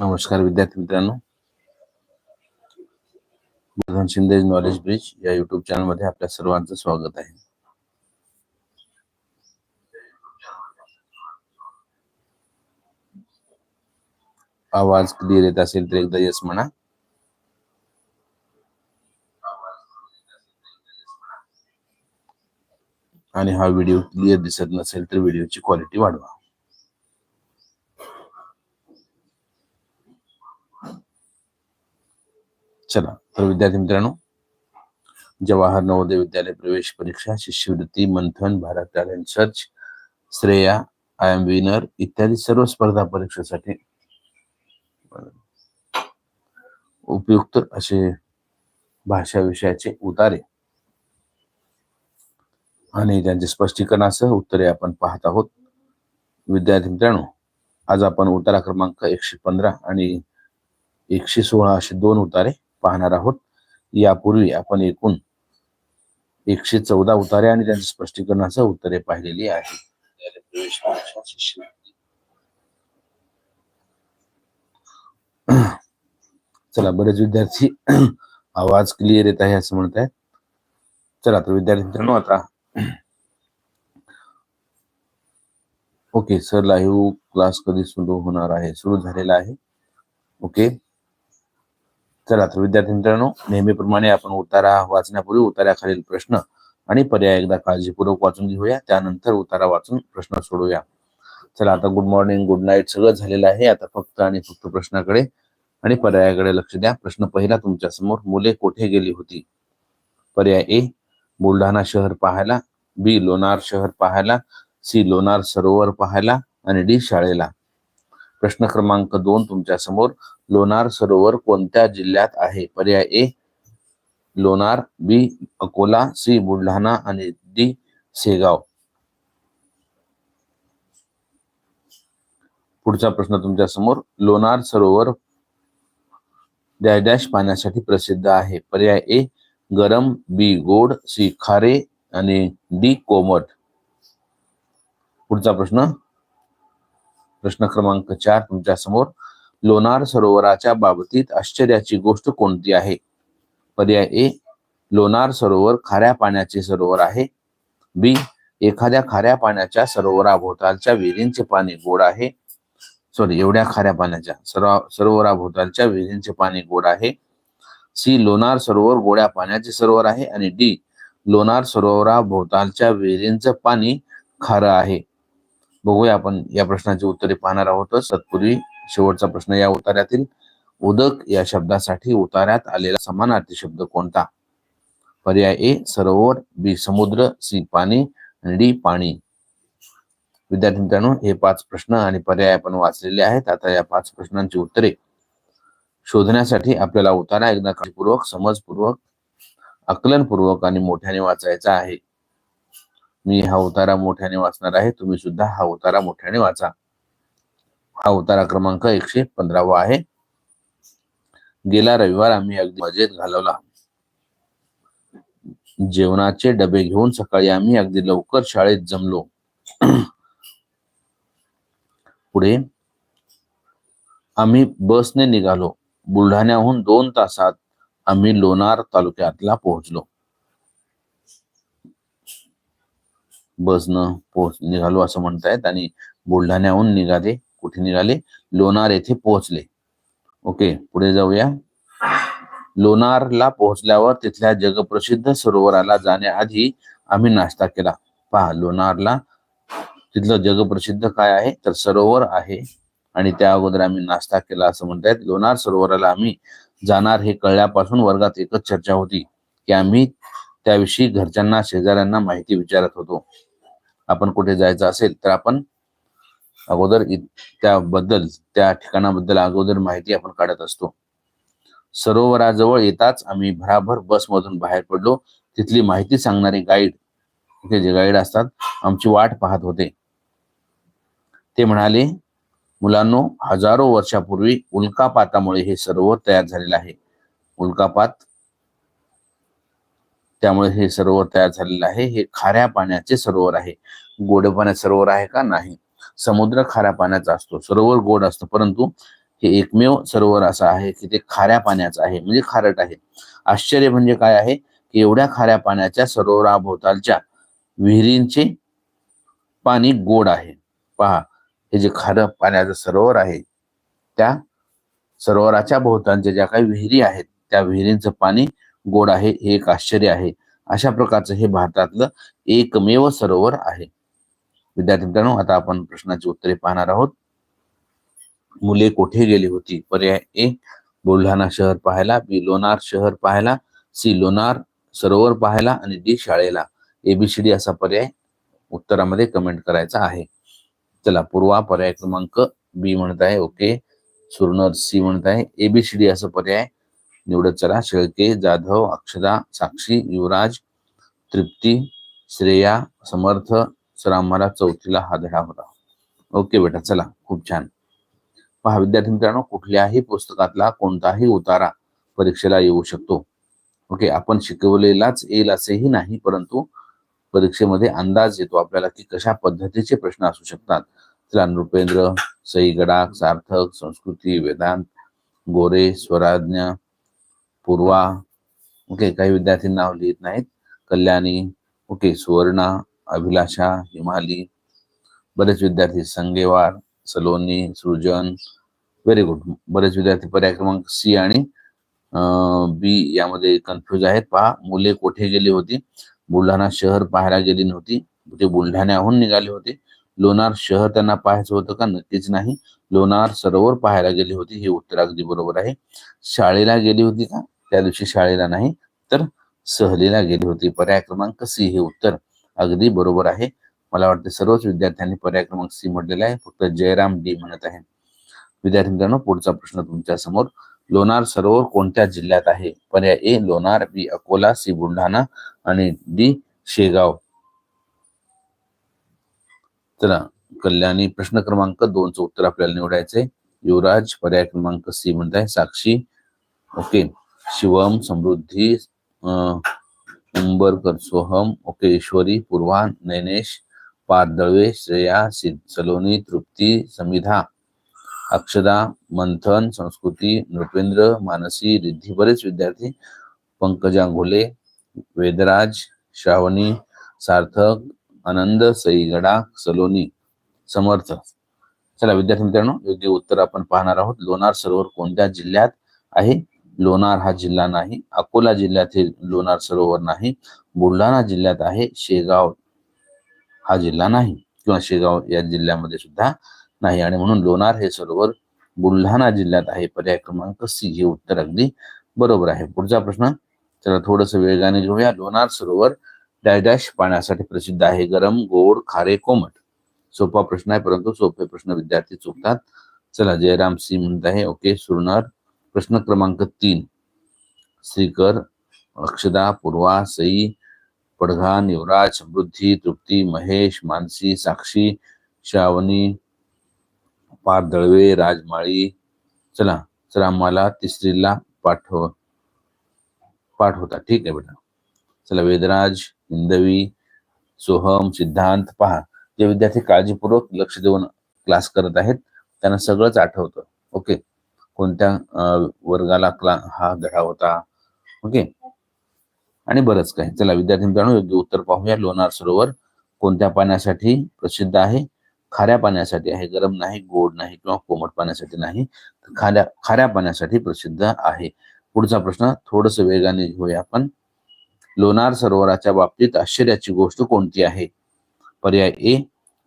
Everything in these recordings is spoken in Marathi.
नमस्कार विद्यार्थी मित्रांनो. बुधन शिंदे नॉलेज ब्रिज या युट्यूब चॅनलमध्ये आपल्या सर्वांचं स्वागत आहे. आवाज क्लिअर येत असेल तर एकदा यस म्हणा. आणि हा व्हिडिओ क्लिअर दिसत नसेल तर व्हिडिओची क्वालिटी वाढवा. चला तर विद्यार्थी मित्रांनो जवाहर नवोदय विद्यालय प्रवेश परीक्षा शिष्यवृत्ती Manthan Bharat talent search Shreya I am winner इत्यादी सर्व स्पर्धा परीक्षेसाठी उपयुक्त असे भाषा विषयाचे उतारे आणि त्यांचे स्पष्टीकरणासह उत्तरे आपण पाहत आहोत. विद्यार्थी मित्रांनो आज आपण उतारा क्रमांक एकशे पंधरा आणि एकशे सोळा असे दोन उतारे पाहणार आहोत. यापूर्वी आपण एकूण एकशे चौदा उतारे आणि त्यांच्या स्पष्टीकरणासह उत्तरे पाहिलेली आहेत. चला बरेच विद्यार्थी आवाज क्लिअर येत आहे असं म्हणत आहेत. चला तर विद्यार्थी मित्रांनो आता ओके सर लाईव्ह क्लास कधी सुरू होणार आहे? सुरू झालेला आहे. ओके. चला तर विद्यार्थी मित्रांनो नेहमीप्रमाणे आपण उतारा वाचण्यापूर्वी उतार्याखालील प्रश्न आणि पर्याय एकदा काळजीपूर्वक वाचून घेऊया. त्यानंतर उतारा वाचून प्रश्न सोडूया चला आता गुड मॉर्निंग गुड नाईट सगळं झालेलं आहे. आता फक्त आणि फक्त प्रश्नाकडे आणि पर्यायाकडे लक्ष द्या. प्रश्न पहिला तुमच्यासमोर मुले कोठे गेली होती? पर्याय ए बुलढाणा शहर पाहायला. बी लोणार शहर पाहायला. सी लोणार सरोवर पाहायला. आणि डी शाळेला. प्रश्न क्रमांक दोन तुमच्यासमोर लोणार सरोवर कोणत्या जिल्ह्यात आहे? पर्याय A Lonar B Akola C Buldhana आणि डी शेगाव. पुढचा प्रश्न तुमच्यासमोर. लोणार सरोवर डॅश डॅश पाण्यासाठी प्रसिद्ध आहे. पर्याय ए गरम बी गोड सी खारे आणि डी कोमट. पुढचा प्रश्न. प्रश्न क्रमांक चार तुमच्यासमोर. लोणार सरोवराच्या बाबतीत आश्चर्याची गोष्ट कोणती आहे? पर्याय ए लोणार सरोवर खाऱ्या पाण्याचे सरोवर आहे. बी एखाद्या खाऱ्या पाण्याच्या सरोवराभोवतालच्या विहिरींचे पाणी गोड आहे. सॉरी एवढ्या खाऱ्या पाण्याच्या सरो सरोवराभोवतालच्या विहिरींचे पाणी गोड आहे. सी लोणार सरोवर गोड्या पाण्याचे सरोवर आहे. आणि डी लोणार सरोवराभोवतालच्या विहिरींचं पाणी खारं आहे. बघूया आपण या प्रश्नाची उत्तरे पाहणार आहोत. तत्पूर्वी शेवटचा प्रश्न या उतार्यातील उदक या शब्दासाठी उतार्यात आलेला समानार्थी शब्द कोणता? पर्याय ए सरोवर बी समुद्र सी पाणी आणि डी पाणी. विद्यार्थी मित्रांनो हे पाच प्रश्न आणि पर्याय आपण वाचलेले आहेत. आता या पाच प्रश्नांची उत्तरे शोधण्यासाठी आपल्याला उतारा एकदा काळजीपूर्वक समजपूर्वक आकलनपूर्वक आणि मोठ्याने वाचायचा आहे. मी हा उतारा मोठ्याने वाचणार आहे. तुम्ही सुद्धा हा उतारा मोठ्याने वाचा. हा उतारा क्रमांक एकशे पंधरावा आहे. गेला रविवार आम्ही अगदी मजेत घालवला. जेवणाचे डबे घेऊन सकाळी आम्ही अगदी लवकर शाळेत जमलो. पुढे आम्ही बसने निघालो. बुलढाण्याहून दोन तासात आम्ही लोणार तालुक्यातला पोहोचलो. बसनं पोहोच निघालो असं म्हणतायत आणि बुलढाण्याहून निघाले. कुठे निघाले? लोणार येथे पोहोचले. ओके पुढे जाऊया. लोणारला पोहोचल्यावर तिथल्या जगप्रसिद्ध सरोवराला जाण्याआधी आम्ही नाश्ता केला. पहा लोणारला तिथलं जगप्रसिद्ध काय आहे? तर सरोवर आहे. आणि त्या अगोदर आम्ही नाश्ता केला असं म्हणतायत. लोणार सरोवराला आम्ही जाणार हे कळल्यापासून वर्गात एकच चर्चा होती की आम्ही त्याविषयी घरच्यांना शेजाऱ्यांना माहिती विचारत होतो. आपण कुठे जायचं असेल तर आपण अगोदर त्याबद्दल त्या ठिकाणाबद्दल अगोदर माहिती आपण काढत असतो. सरोवराजवळ येताच आम्ही भराभर बसमधून बाहेर पडलो. तिथली माहिती सांगणारे गाईड तिथे जे गाईड असतात आमची वाट पाहत होते. ते म्हणाले मुलांनो हजारो वर्षापूर्वी उल्कापातामुळे हे सरोवर तयार झालेलं आहे. उल्कापात त्यामुळे हे सरोवर तयार झालेलं आहे. हे खाऱ्या पाण्याचे सरोवर आहे. गोड पाण्याचे सरोवर आहे का? नाही. समुद्र खाऱ्या पाण्याचा असतो सरोवर गोड असतो परंतु हे एकमेव सरोवर असं आहे की ते खाऱ्या पाण्याचं आहे म्हणजे खारट आहे. आश्चर्य म्हणजे काय आहे की एवढ्या खाऱ्या पाण्याच्या सरोवराभोवतालच्या विहिरींचे पाणी गोड आहे. पहा हे जे खारं पाण्याचं सरोवर आहे त्या सरोवराच्या भोवतालच्या ज्या काही विहिरी आहेत त्या विहिरींचं पाणी गोड आहे हे एक आश्चर्य आहे. अशा प्रकारचं हे भारतातलं एकमेव सरोवर आहे. विद्यार्थी मित्रांनो आता आपण प्रश्नाची उत्तरे पाहणार आहोत. मुले कोठे गेली होती? पर्याय ए बुलढाणा शहर पाहायला बी लोणार शहर पाहायला सी लोणार सरोवर पाहायला आणि डी शाळेला. एबीसीडी असा पर्याय उत्तरामध्ये कमेंट करायचा आहे. चला पूर्वा पर्याय क्रमांक बी म्हणत आहे ओके. सुरनर सी म्हणत आहे एबीसीडी असा पर्याय. निवडत चला शेळके जाधव अक्षदा साक्षी युवराज तृप्ती श्रेया समर्थ सर आम्हाला चौथीला हा धडा होता. ओके बेटा चला खूप छान. पहा विद्यार्थी मित्रांनो कुठल्याही पुस्तकातला कोणताही उतारा परीक्षेला येऊ शकतो. ओके आपण शिकवलेलाच येईल असेही नाही परंतु परीक्षेमध्ये अंदाज येतो आपल्याला की कशा पद्धतीचे प्रश्न असू शकतात. चला नृपेंद्र सई गडाख सार्थक संस्कृती वेदांत गोरे स्वराज्ञ पूर्वा ओके काही विद्यार्थी नाव लिहित नाहीत. कल्याणी ओके सुवर्णा अभिलाषा हिमाली बरेच विद्यार्थी संगेवार सलोनी सृजन व्हेरी गुड बरेच विद्यार्थी पर्याय क्रमांक सी आणि बी यामध्ये कन्फ्युज आहेत. पहा मुले कोठे गेली होती? बुलढाणा शहर पाहायला गेली नव्हती. ते बुलढाण्याहून निघाले होते. लोणार शहर त्यांना पाहायचं होतं का? नक्कीच नाही. लोणार सरोवर पाहायला गेली होती. हे उत्तर अगदी बरोबर आहे. शाळेला गेली होती का? त्या दिवशी शाळेला नाही. तर सहलीला गेली होती. पर्याय क्रमांक सी हे उत्तर. अगदी बरोबर आहे. मला वाटतं सर्वच विद्यार्थ्यांनी पर्याय क्रमांक सी म्हटलेला आहे. फक्त जयराम डी म्हणत आहे. विद्यार्थी मित्रांनो पुढचा प्रश्न तुमच्यासमोर. लोणार सरोवर कोणत्या जिल्ह्यात आहे? पर्याय A Lonar B Akola C Buldhana आणि डी शेगाव. चला कल्याणी प्रश्न क्रमांक दोनचं उत्तर आपल्याला निवडायचंय. युवराज पर्याय क्रमांक सी म्हणत आहे साक्षी ओके. शिवम समृद्धी अं, उंबरकर सोहम ओके ईश्वरी पूर्वान नैनेश पारदळवे श्रेया सलोनी तृप्ती समिधा अक्षदा मंथन संस्कृती नृपेंद्र मानसी रिद्धी बरेच विद्यार्थी पंकजा घोले वेदराज श्रावणी सार्थक आनंद सईगडा सलोनी समर्थ. चला विद्यार्थी मित्रांनो योग्य उत्तर आपण पाहणार आहोत. लोणार सरोवर कोणत्या जिल्ह्यात आहे? लोणार हा जिल्हा नाही अकोला जिल्ह्यातील लोणार सरोवर नाही बुलढाणा जिल्ह्यात आहे शेगाव हा जिल्हा नाही किंवा शेगाव या जिल्ह्यामध्ये सुद्धा नाही. आणि म्हणून लोणार हे सरोवर बुलढाणा जिल्ह्यात आहे. पर्याय क्रमांक सी हे उत्तर अगदी बरोबर आहे. पुढचा प्रश्न चला थोडस वेगाने घेऊया. लोणार सरोवर डॅश पाण्यासाठी प्रसिद्ध आहे. गरम गोड खारे कोमट. सोपा प्रश्न आहे परंतु सोपे प्रश्न विद्यार्थी चुकतात. चला जयराम सिंह म्हणत आहे ओके सुरणार प्रश्न क्रमांक तीन. श्रीकर अक्षदा पूर्वा सई पडघा युवराज समृद्धी तृप्ती महेश मानसी साक्षी श्रावणी पार दळवे राजमाळी. चला चला मला तिसरीला पाठव पाठवता ठीक आहे बेटा. चला वेदराज हिंदवी सोहम सिद्धांत पहा. जे विद्यार्थी काळजीपूर्वक लक्ष देऊन क्लास करत आहेत त्यांना सगळंच आठवतं. ओके. कोणत्या वर्गाला क्ला हा धडा होता? ओके. आणि बरंच काही. चला विद्यार्थी मित्रांनो योग्य उत्तर पाहूया. लोणार सरोवर कोणत्या पाण्यासाठी प्रसिद्ध आहे? खाऱ्या पाण्यासाठी आहे. गरम नाही गोड नाही किंवा कोमट पाण्यासाठी नाही. तर खाऱ्या खाऱ्या पाण्यासाठी प्रसिद्ध आहे. पुढचा प्रश्न थोडस वेगाने घेऊया आपण. लोणार सरोवराच्या बाबतीत आश्चर्याची गोष्ट कोणती आहे? पर्याय ए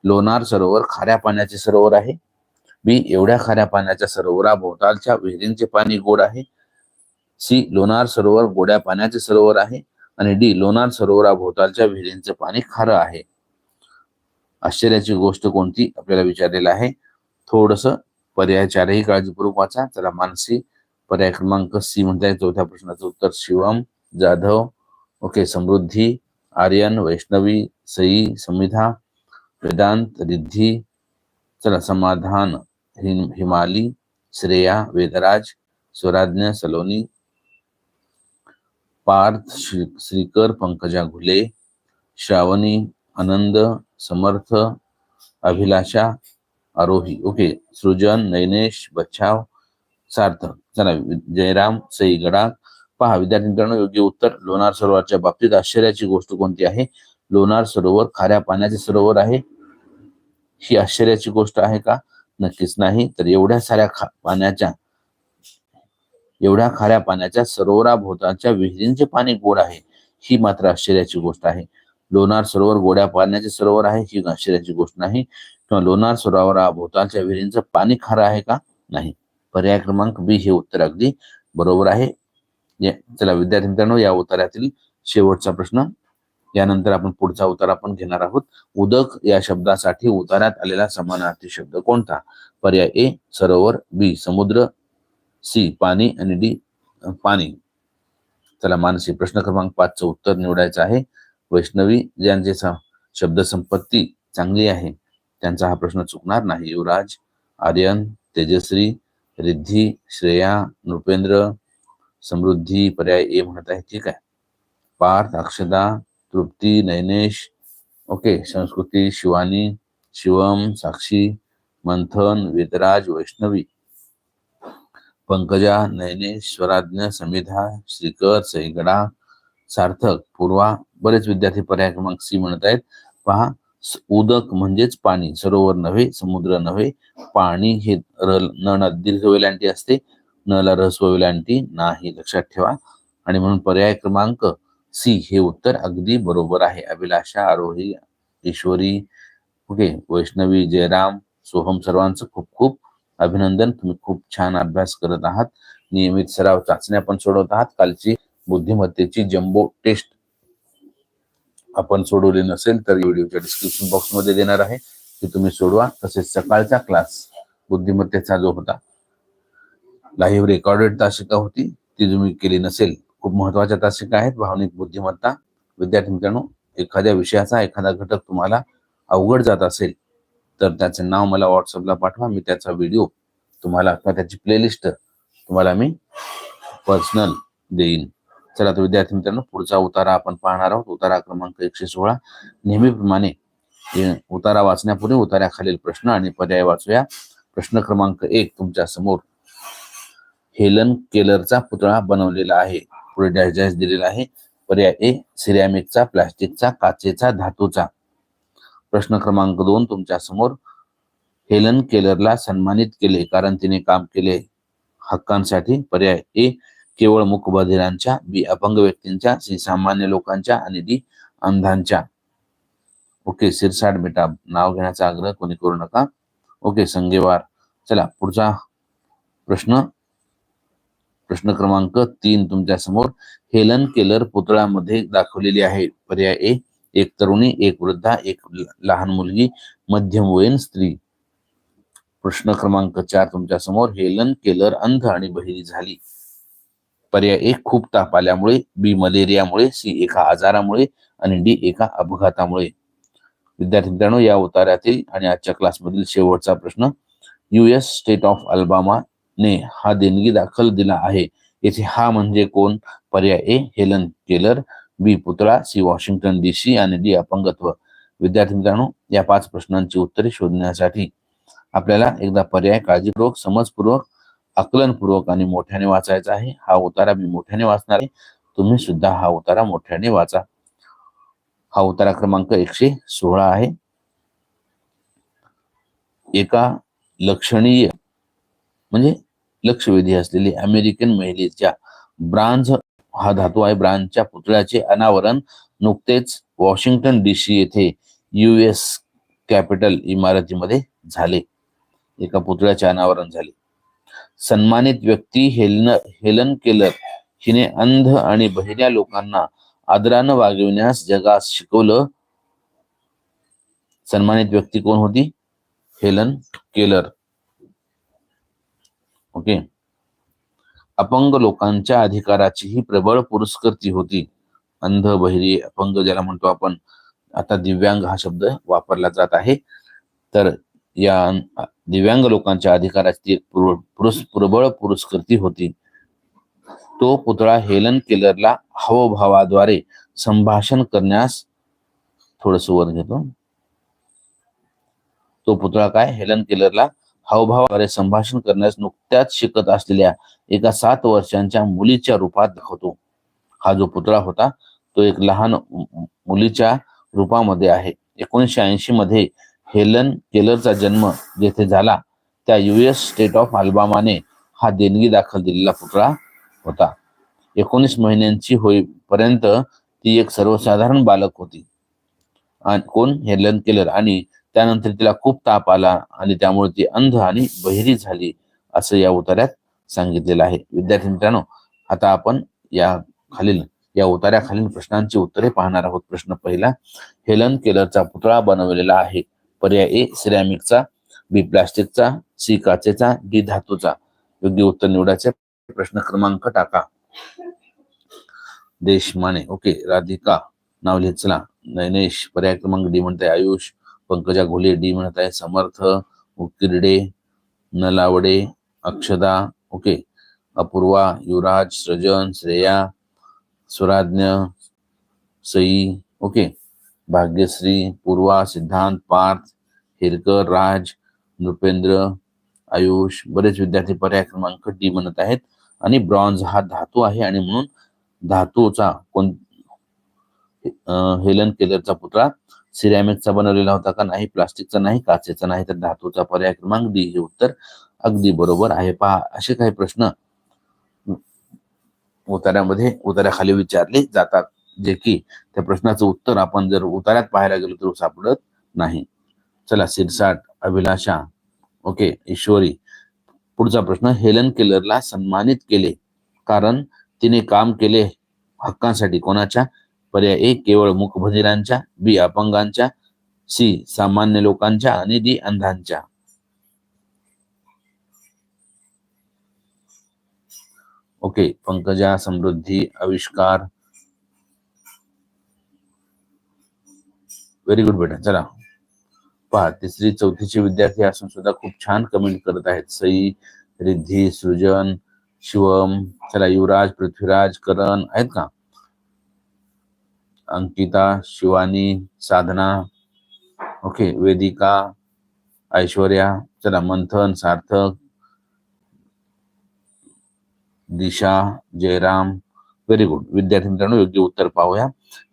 लोणार सरोवर खाऱ्या पाण्याचे सरोवर आहे. बी एवढ्या खाऱ्या पाण्याच्या सरोवराभोवतालच्या विहिरींचे पाणी गोड आहे. सी. लोणार सरोवर गोड्या पाण्याचे सरोवर आहे आणि डी. लोणार सरोवराभोवतालच्या विहिरींचं पाणी खारं आहे. आश्चर्याची गोष्ट कोणती? आपल्याला विचारलेलं आहे. थोडस पर्याय चारही काळजीपूर्वक वाचा. चला मानसी पर्याय क्रमांक सी म्हणताय. चौथ्या प्रश्नाचं उत्तर शिवम जाधव ओके समृद्धी आर्यन वैष्णवी सई समिधा वेदांत रिद्धी. चला समाधान. हिम- हिमाली श्रेया वेदराज स्वराज्ञ सलोनी पार्थ श्री- श्रीकर पंकजा घुले श्रावणी आनंद समर्थ अभिलाषा आरोही. ओके. सृजन नैनेश बच्छाव सार्थक. चला जयराम सई गडा पहा विद्यार्थ्यांकडनं योग्य उत्तर. लोणार सरोवरच्या बाबतीत आश्चर्याची गोष्ट कोणती आहे? लोणार सरोवर खाऱ्या पाण्याचे सरोवर आहे? ही आश्चर्याची गोष्ट आहे का? नक्कीच नाही. तर एवढ्या साऱ्या पाण्याच्या एवढ्या खाऱ्या पाण्याच्या सरोवराभोवतालच्या विहिरींचे पाणी गोड आहे. ही मात्र आश्चर्याची गोष्ट आहे. लोणार सरोवर गोड्या पाण्याचे सरोवर आहे ही आश्चर्याची गोष्ट नाही. किंवा लोणार सरोवराभोवतालच्या विहिरींचं पाणी खारं आहे का? नाही. पर्याय क्रमांक बी हे उत्तर अगदी बरोबर आहे. चला विद्यार्थी मित्रांनो या उत्तरातील शेवटचा प्रश्न यानंतर आपण पुढचा उतार आपण घेणार आहोत. उदक या शब्दासाठी उतारात आलेला समानार्थी शब्द कोणता? पर्याय ए सरोवर बी समुद्र सी पाणी आणि डी पाणी. चला मानसी प्रश्न क्रमांक पाचचं उत्तर निवडायचं आहे. वैष्णवी ज्यांचे शब्दसंपत्ती शब्द संपत्ती चांगली आहे त्यांचा हा प्रश्न चुकणार नाही. युवराज आर्यन तेजश्री रिद्धी श्रेया नृपेंद्र समृद्धी पर्याय ए म्हणत आहे. ठीक आहे. पार्थ अक्षदा तृप्ती नैनेश ओके संस्कृती शिवानी शिवम साक्षी मंथन वेदराज वैष्णवी पंकजा नैनेश स्वराज्ञ समिधा श्रीकर सैगडा सार्थक पूर्वा बरेच विद्यार्थी पर्याय क्रमांक सी म्हणत आहेत. पहा उदक म्हणजेच पाणी सरोवर नव्हे समुद्र नव्हे पाणी हे र न दीर्घ वेलांटी असते नला ला रस्व वेलांटी नाही लक्षात ठेवा. आणि म्हणून पर्याय क्रमांक सी हे उत्तर अगदी बरोबर आहे. अभिलाषा आरोही ईश्वरी ओके वैष्णवी जयराम सोहम सर्वांचं खूप खूप अभिनंदन. तुम्ही खूप छान अभ्यास करत आहात. नियमित सराव चाचण्या पण सोडवत आहात. कालची बुद्धिमत्तेची जम्बो टेस्ट आपण सोडवली नसेल तर व्हिडिओच्या डिस्क्रिप्शन बॉक्समध्ये देणार आहे. ती तुम्ही सोडवा. तसेच सकाळचा क्लास बुद्धिमत्तेचा जो होता लाईव्ह रेकॉर्डेड तासिका होती ती तुम्ही केली नसेल खूप महत्त्वाच्या तासिका आहेत. भावनिक बुद्धिमत्ता. विद्यार्थी मित्रांनो एखाद्या विषयाचा एखादा घटक तुम्हाला अवघड जात असेल तर त्याचे नाव मला व्हॉट्सअपला पाठवा. मी त्याचा व्हिडिओ तुम्हाला किंवा त्याची प्लेलिस्ट तुम्हाला मी पर्सनल देईन. चला तर विद्यार्थी मित्रांनो पुढचा उतारा आपण पाहणार आहोत. उतारा क्रमांक एकशे सोळा. नेहमीप्रमाणे उतारा वाचण्यापूर्वी उतार्याखालील प्रश्न आणि पर्याय वाचूया. प्रश्न क्रमांक एक तुमच्यासमोर हेलन केलरचा पुतळा बनवलेला आहे. पुढे डॅश डॅश दिलेला आहे. पर्याय ए सिरॅमिकचा प्लास्टिकचा काचेचा धातूचा. प्रश्न क्रमांक दोन तुमच्यासमोर. हेलन केलरला सन्मानित केले कारण तिने काम केले. हक्कांसाठी पर्याय ए केवळ मूकबधिरांच्या बी अपंग व्यक्तींच्या सी सामान्य लोकांच्या आणि डी अंधांच्या. ओके सिरसाट बेटा नाव घेण्याचा आग्रह कोणी करू नका. ओके संगेवार चला पुढचा प्रश्न. प्रश्न क्रमांक तीन तुमच्यासमोर हेलन केलर पुतळ्यामध्ये दाखवलेली आहे. पर्याय ए एक तरुणी एक वृद्धा एक लहान मुलगी मध्यमवयीन स्त्री. प्रश्न क्रमांक चार तुमच्यासमोर हेलन केलर अंध आणि बहिरी झाली. पर्याय एक खूप ताप आल्यामुळे बी मलेरियामुळे सी एका आजारामुळे आणि डी एका अपघातामुळे. विद्यार्थी मित्रांनो या उतार्यातील आणि आजच्या क्लासमधील शेवटचा प्रश्न युएस स्टेट ऑफ अल्बामा ने हा देणगी दाखल दिला आहे. येथे हा म्हणजे कोण? पर्याय ए हेलन केलर बी पुतळा सी वॉशिंग्टन डी सी आणि डी अपंगत्व. विद्यार्थी मित्रांनो या पाच प्रश्नांची उत्तरे शोधण्यासाठी आपल्याला एकदा पर्याय काळजीपूर्वक समजपूर्वक आकलनपूर्वक आणि मोठ्याने वाचायचा आहे. हा उतारा मी मोठ्याने वाचणार आहे. तुम्ही सुद्धा हा उतारा मोठ्याने वाचा. हा उतारा क्रमांक एकशे सोळा आहे. एका लक्षणीय म्हणजे लक्षवेधी असलेली अमेरिकन महिलेच्या ब्रांझ हा धातू आहे ब्रांझच्या पुतळ्याचे अनावरण नुकतेच वॉशिंग्टन डीसी येथे युएस कॅपिटल इमारतीमध्ये झाले. एका पुतळ्याचे अनावरण झाले. सन्मानित व्यक्ती हेलन हेलन केलर हिने अंध आणि बहिऱ्या लोकांना आदरानं वागविण्यास जगास शिकवलं. सन्मानित व्यक्ती कोण होती? Helen Keller. ओके? अपंग लोकांच्या अधिकाराची ही प्रबळ पुरस्कृती होती. अंध बहिरी अपंग ज्याला म्हणतो आपण आता दिव्यांग हा शब्द वापरला जात आहे. तर या दिव्यांग लोकांच्या अधिकाराची एक प्रबळ पुरस्कृती होती. तो पुतळा हेलन केलरला हावभावाद्वारे संभाषण करण्यास थोडस वर घेतो. तो पुतळा काय? हेलन केलरला हावभावाद्वारे संभाषण करण्यास नुकत्याच शिकत असलेल्या एका सात वर्षांच्या मुलीच्या रूपात दाखवतो. हा जो पुतळा होता तो एक लहान मुलीच्या रूपामध्ये आहे. एकोणीसशे ऐंशी मध्ये हेलन केलरचा जन्म जेथे झाला त्या युएस स्टेट ऑफ अल्बामाने हा देणगी दाखल दिलेला पुतळा होता. एकोणीस महिन्यांची होईपर्यंत ती एक सर्वसाधारण बालक होती. आणि कोण? Helen Keller. आणि त्यानंतर तिला खूप ताप आला आणि त्यामुळे ती अंध आणि बहिरी झाली असं या उतार्यात सांगितलेलं आहे. विद्यार्थी मित्रांनो आता आपण या खालील या उतार्याखालील प्रश्नांची उत्तरे पाहणार आहोत. प्रश्न पहिला हेलन केलरचा पुतळा बनवलेला आहे. पर्याय ए सिरॅमिकचा बी प्लास्टिकचा सी काचेचा डी धातूचा. योग्य उत्तर निवडायचे. प्रश्न क्रमांक टाका. देशमाने ओके राधिका नाव लिहित चला. नयनेश पर्याय क्रमांक डी म्हणते आयुष. पंकजा घोले डी म्हणत आहे समर्थ उकिरडे नलावडे अक्षदा ओके. अपूर्वा युवराज सृजन श्रेया स्वराज्ञ सई ओके. भाग्यश्री पूर्वा सिद्धांत पार्थ हिरकर राज नृपेंद्र आयुष बरेच विद्यार्थी पर्याय क्रमांक डी म्हणत आहेत. आणि ब्रॉन्झ हा धातू आहे आणि म्हणून धातूचा कोण हेलन केलरचा पुतळा सिरॅमिकचा बनवलेला होता का नाही प्लास्टिकचा नाही काचेचा नाही तर धातूचा पर्याय क्रमांक डी हे उत्तर अगदी बरोबर आहे. पहा असे काही प्रश्न उतार्यामध्ये उतार्याखाली विचारले जातात जे की त्या प्रश्नाचं उत्तर आपण जर उतार्यात पाहायला गेलो तर सापडत नाही. चला सिरसाट अभिलाषा ओके ईश्वरी. पुढचा प्रश्न हेलन केलरला सन्मानित केले कारण तिने काम केले हक्कांसाठी. कोणाच्या? पर्याय ए केवळ मुखभजिरांच्या बी अपंगांच्या सी सामान्य लोकांच्या आणि D अंधांच्या. Okay Pankaja Samruddhi Avishkar. Very good बेटा. चला. पहा तिसरी चौथीचे विद्यार्थी असून सुद्धा खूप छान कमेंट करत आहेत. सई रिद्धी सृजन शिवम. चला युवराज पृथ्वीराज करण. आहेत का? अंकिता शिवानी साधना ओके वेदिका ऐश्वर्या चला मंथन सार्थक दिशा जयराम व्हेरी गुड विद्यार्थी मित्रांनो योग्य उत्तर पाहूया.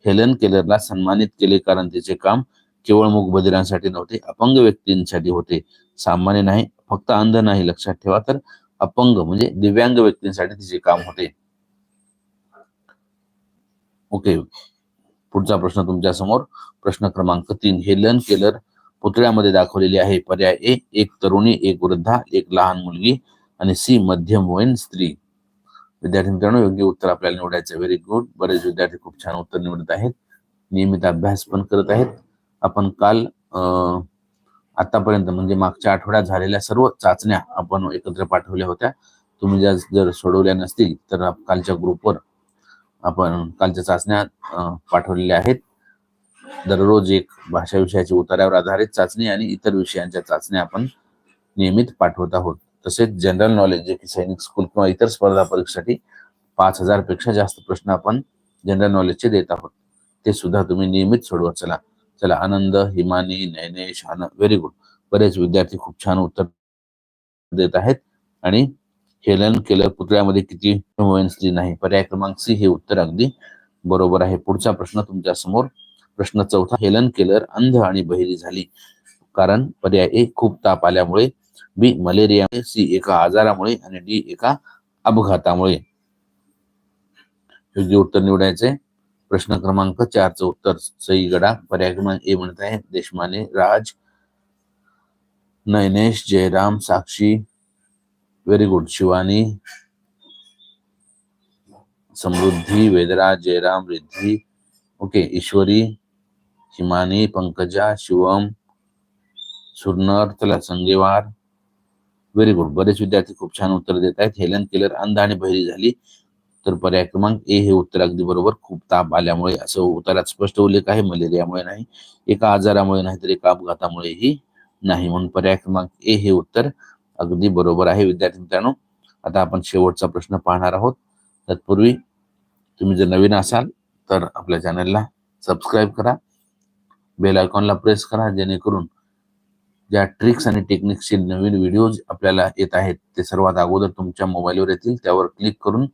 हेलन केलरला सन्मानित केले कारण तिचे काम केवळ मुखबधिरांसाठी नव्हते अपंग व्यक्तींसाठी होते. सामान्य नाही फक्त अंध नाही लक्षात ठेवा. तर अपंग म्हणजे दिव्यांग व्यक्तींसाठी तिचे काम होते. ओके. पुढचा प्रश्न तुमच्यासमोर प्रश्न क्रमांक तीन हेलन केलर पुतळ्यामध्ये दाखवलेली आहे. पर्याय ए एक तरुणी एक वृद्धा एक लहान मुलगी आणि सी मध्यमवयीन स्त्री. विद्यार्थी मित्रांनो योग्य उत्तर आपल्याला निवडायचं व्हेरी गुड बरेच विद्यार्थी खूप छान उत्तर निवडत आहेत. नियमित अभ्यास पण करत आहेत. आपण काल आतापर्यंत म्हणजे मागच्या आठवड्यात झालेल्या सर्व चाचण्या आपण एकत्र पाठवल्या होत्या. तुम्ही ज्या जर सोडवल्या नसतील तर कालच्या ग्रुपवर आपण कालच्या चाचण्या पाठवलेल्या आहेत. दररोज एक भाषा विषयाची उतार्यावर आधारित चाचणी आणि इतर विषयांच्या चाचण्या आपण नियमित पाठवत आहोत. तसेच जनरल नॉलेज जे की सैनिक स्कूल किंवा इतर स्पर्धा परीक्षेसाठी पाच हजारपेक्षा जास्त प्रश्न आपण जनरल नॉलेजचे देत आहोत. ते सुद्धा तुम्ही नियमित सोडवत चला चला. आनंद हिमानी नैनेश आनंद. व्हेरी गुड बरेच विद्यार्थी खूप छान उत्तर देत आहेत आणि हेलन केलर पुतळ्यामध्ये किती वयन नाही. पर्याय क्रमांक सी हे उत्तर अगदी बरोबर आहे. पुढचा प्रश्न तुमच्यासमोर प्रश्न चौथा हेलन केलर अंध आणि बहिरी झाली. कारण पर्याय ए खूप ताप आल्यामुळे. बी मलेरिया. सी एका आजारामुळे. आणि डी एका अपघातामुळे. योग्य उत्तर निवडायचे प्रश्न क्रमांक चारचं उत्तर सई गडा पर्याय क्रमांक ए म्हणत आहे. Deshmane Raj Nayanesh Jayram Sakshi very good Shivani Samruddhi Vedraj Jayram Riddhi okay Ishwari Himani Pankaja Shivam Surnar चला संगेवार व्हेरी गुड बरेच विद्यार्थी खूप छान उत्तर देत आहेत. हेलन केलर अंध आणि बहिरी झाली. तर पर्याय क्रमांक ए हे उत्तर अगदी बरोबर खूप ताप आल्यामुळे असं उत्तरात स्पष्ट उल्लेख आहे. मलेरियामुळे नाही. एका आजारामुळे नाही तर एका अपघातामुळेही नाही. म्हणून पर्याय क्रमांक ए हे उत्तर अगदी बरोबर आहे विद्यार्थी मित्रांनो. आता आपण शेवटचा प्रश्न पाहणार आहोत. तत्पूर्वी तुम्ही जर नवीन असाल तर आपल्या चॅनलला सबस्क्राईब करा. बेल आयकॉनला प्रेस करा जेणेकरून ज्या ट्रिक्स आणि टेक्निक्सचे नवीन व्हिडिओज आपल्याला येत आहेत ते सर्वात अगोदर तुमच्या मोबाईलवर येतील. त्यावर क्लिक करून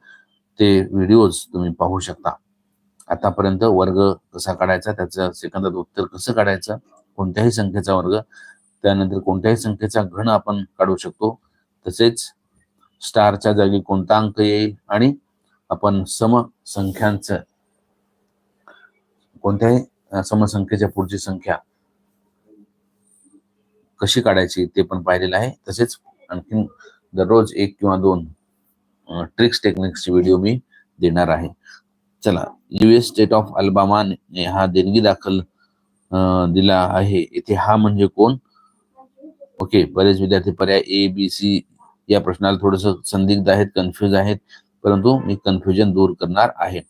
ते व्हिडिओज तुम्ही पाहू शकता. आतापर्यंत वर्ग कसा काढायचा त्याचं सेकंदात उत्तर कसं काढायचं कोणत्याही संख्येचा वर्ग त्यानंतर कोणत्याही संख्येचा घन आपण काढू शकतो. तसेच स्टारच्या जागी कोणता अंक येईल आणि आपण समसंख्यांचं कोणत्याही समसंख्येच्या पुढची संख्या कशी काढायची ते पण पाहिलेलं आहे. तसेच आणखीन दररोज एक किंवा दोन ट्रिक्स टेक्निक्सचे व्हिडिओ मी देणार आहे. चला युएस स्टेट ऑफ अल्बामाने हा देणगी दाखल दिला आहे. इथे हा म्हणजे कोण? ओके बरेच विद्यार्थी पर्याय ए बी सी या प्रश्नाला थोडस संदिग्ध आहेत कन्फ्युज आहेत परंतु मी कन्फ्युजन दूर करणार आहे.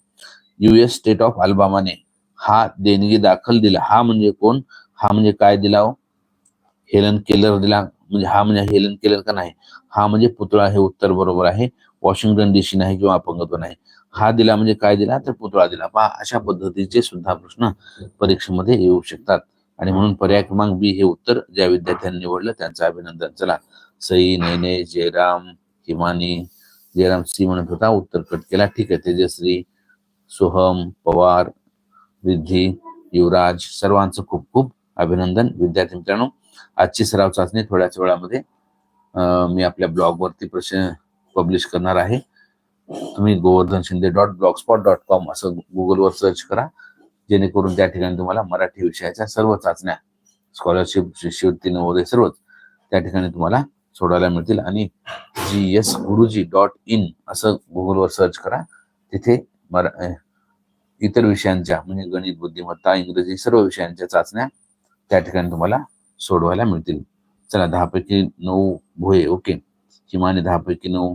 युएस स्टेट ऑफ अल्बामाने हा देणगी दाखल दिला. हा म्हणजे कोण? हा म्हणजे काय दिला हो? हेलन केलर दिला. म्हणजे हा म्हणजे हेलन केलर का नाही? हा म्हणजे पुतळा हे उत्तर बरोबर आहे. वॉशिंग्टन डीसी नाही किंवा अपंगत्व नाही. हा दिला म्हणजे काय दिला? तर पुतळा दिला. पहा अशा पद्धतीचे सुद्धा प्रश्न परीक्षेमध्ये येऊ शकतात. आणि म्हणून पर्याय क्रमांक बी हे उत्तर. ज्या विद्यार्थ्यांनी निवडलं त्यांचं अभिनंदन. चला सई नैने जयराम हिमानी जयराम सी म्हणत होता उत्तर कट केला. ठीक आहे तेजश्री सोहम पवार रिद्धी युवराज सर्वांचं खूप खूप अभिनंदन. विद्यार्थी मित्रांनो आजची सराव चाचणी थोड्याच वेळामध्ये मी आपल्या ब्लॉगवरती प्रश्न पब्लिश करणार आहे. तुम्ही Govardhan Shinde dot blog spot dot com असं गुगलवर सर्च करा. जेणेकरून त्या ठिकाणी तुम्हाला मराठी विषयाच्या सर्व चाचण्या स्कॉलरशिप शिष्यवृत्ती नवोदय सर्वच त्या ठिकाणी तुम्हाला सोडवायला मिळतील. आणि G S Guruji dot in असं गुगलवर सर्च करा. तिथे मरा इतर विषयांच्या म्हणजे गणित बुद्धिमत्ता इंग्रजी सर्व विषयांच्या चाचण्या त्या ठिकाणी तुम्हाला सोडवायला मिळतील. चला दहा पैकी नऊ भोये ओके. किमान दहा पैकी नऊ.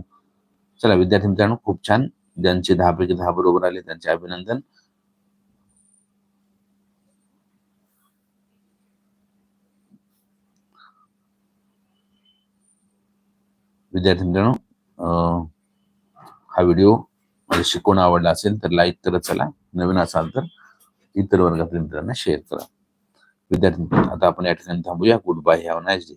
चला विद्यार्थी मित्रांनो खूप छान. ज्यांचे दहा पैकी दहा बरोबर आले त्यांचे अभिनंदन. विद्यार्थी मित्रांनो हा व्हिडिओ म्हणजे मला शिकवणं आवडला असेल तर लाईक करत चला. नवीन असाल तर इतर वर्गातील मित्रांना शेअर करा. विद्यार्थी आता आपण या ठिकाणी थांबूया. Good bye have nice day